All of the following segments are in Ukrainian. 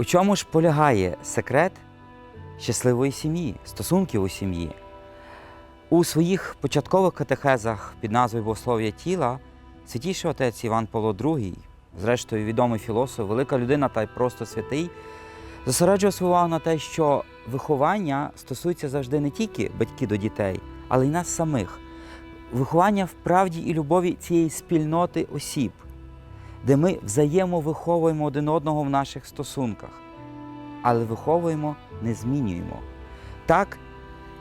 У чому ж полягає секрет щасливої сім'ї, стосунків у сім'ї? У своїх початкових катехезах під назвою Богослов'я тіла святіший отець Іван Павло II, зрештою відомий філософ, велика людина та й просто святий, зосереджував свою увагу на те, що виховання стосується завжди не тільки батьків до дітей, але й нас самих. Виховання в правді і любові цієї спільноти осіб, де ми взаємовиховуємо один одного в наших стосунках, але виховуємо, не змінюємо. Так,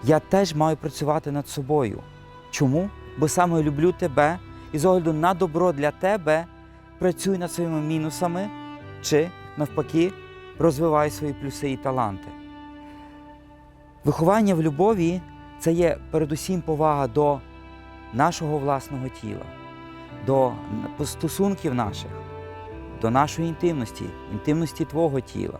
я теж маю працювати над собою. Чому? Бо саме люблю тебе і з огляду на добро для тебе працюю над своїми мінусами чи, навпаки, розвиваю свої плюси і таланти. Виховання в любові це є передусім повага до нашого власного тіла, до стосунків наших, до нашої інтимності, інтимності твого тіла,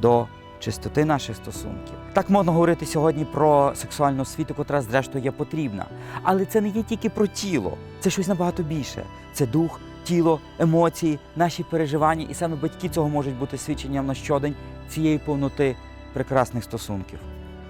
до чистоти наших стосунків. Так можна говорити сьогодні про сексуальну освіту, котра зрештою є потрібна. Але це не є тільки про тіло, це щось набагато більше. Це дух, тіло, емоції, наші переживання, і саме батьки цього можуть бути свідченням на щодень цієї повноти прекрасних стосунків.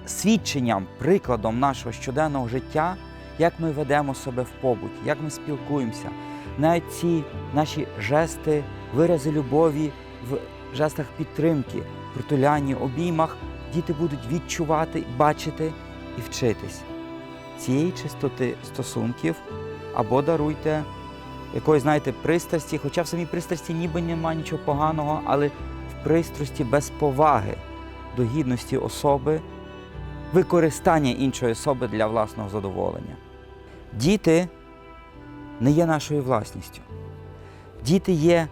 Свідченням, прикладом нашого щоденного життя, як ми ведемо себе в побуті, як ми спілкуємося, навіть ці наші жести, вирази любові в жестах підтримки, притулянні, обіймах, діти будуть відчувати, бачити і вчитись цієї чистоти стосунків або даруйте якоїсь, знаєте, пристрасті, хоча в самій пристрасті ніби немає нічого поганого, але в пристрасті без поваги до гідності особи, використання іншої особи для власного задоволення. Діти не є нашою власністю. Діти є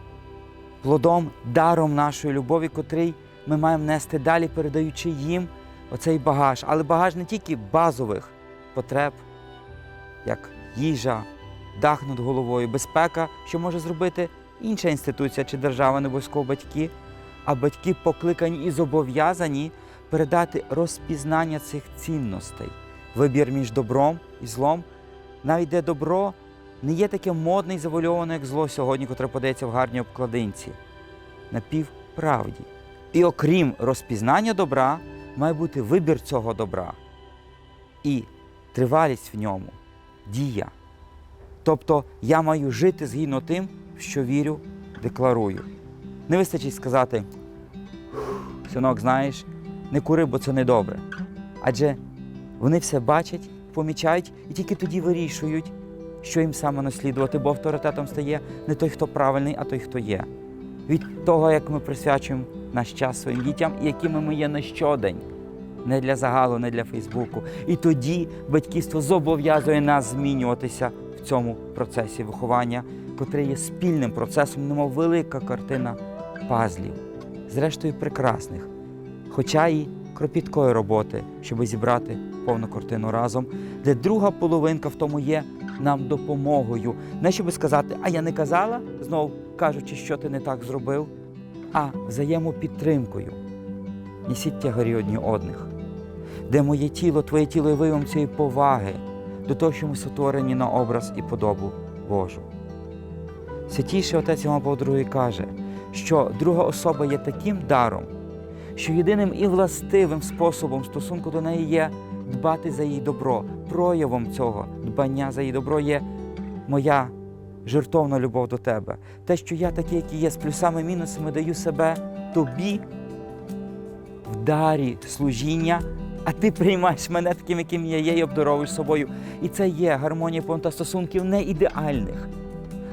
плодом, даром нашої любові, котрий ми маємо нести далі, передаючи їм оцей багаж. Але багаж не тільки базових потреб, як їжа, дах над головою, безпека, що може зробити інша інституція чи держава, не обов'язково батьки, а батьки покликані і зобов'язані передати розпізнання цих цінностей, вибір між добром і злом, навіть де добро не є таке модне і завольоване, як зло сьогодні, котре подається в гарній обкладинці, напівправді. І окрім розпізнання добра, має бути вибір цього добра і тривалість в ньому, дія. Тобто я маю жити згідно тим, що вірю, декларую. Не вистачить сказати, синок, знаєш, не кури, бо це недобре. Адже вони все бачать, помічають і тільки тоді вирішують, що їм саме наслідувати, бо авторитетом стає не той, хто правильний, а той, хто є. Від того, як ми присвячуємо наш час своїм дітям якими ми є на щодень, не для загалу, не для Фейсбуку. І тоді батьківство зобов'язує нас змінюватися в цьому процесі виховання, котрий є спільним процесом, немов велика картина пазлів, зрештою прекрасних, хоча і кропіткої роботи, щоб зібрати повну картину разом, де друга половинка в тому є нам допомогою. Не щоб сказати, а я не казала, знов кажучи, що ти не так зробив, а взаємопідтримкою. Несіть тягарі одні одних, де моє тіло, твоє тіло є виявом цієї поваги до того, що ми сотворені на образ і подобу Божу. Святіший отець Іван Павло II каже, що друга особа є таким даром, що єдиним і властивим способом стосунку до неї є дбати за її добро. Проявом цього дбання за її добро є моя жертовна любов до тебе. Те, що я такий, який є, з плюсами мінусами даю себе тобі в дарі служіння, а ти приймаєш мене таким, яким я є, і обдаровуєш собою. І це є гармонія понта стосунків не ідеальних,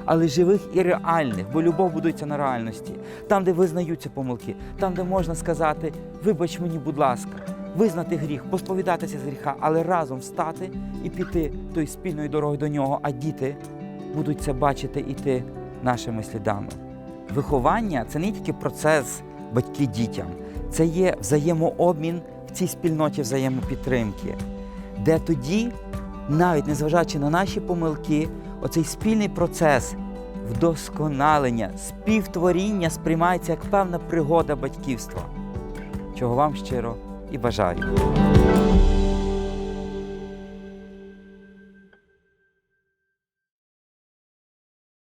але живих і реальних, бо любов будується на реальності. Там, де визнаються помилки, там, де можна сказати, вибач мені, будь ласка, визнати гріх, посповідатися з гріха, але разом встати і піти тою спільною дорогою до нього, а діти будуть це бачити іти нашими слідами. Виховання це не тільки процес батьки дітям, це є взаємообмін в цій спільноті взаємопідтримки, де тоді, навіть незважаючи на наші помилки, оцей спільний процес вдосконалення, співтворіння сприймається як певна пригода батьківства, чого вам щиро і бажаю.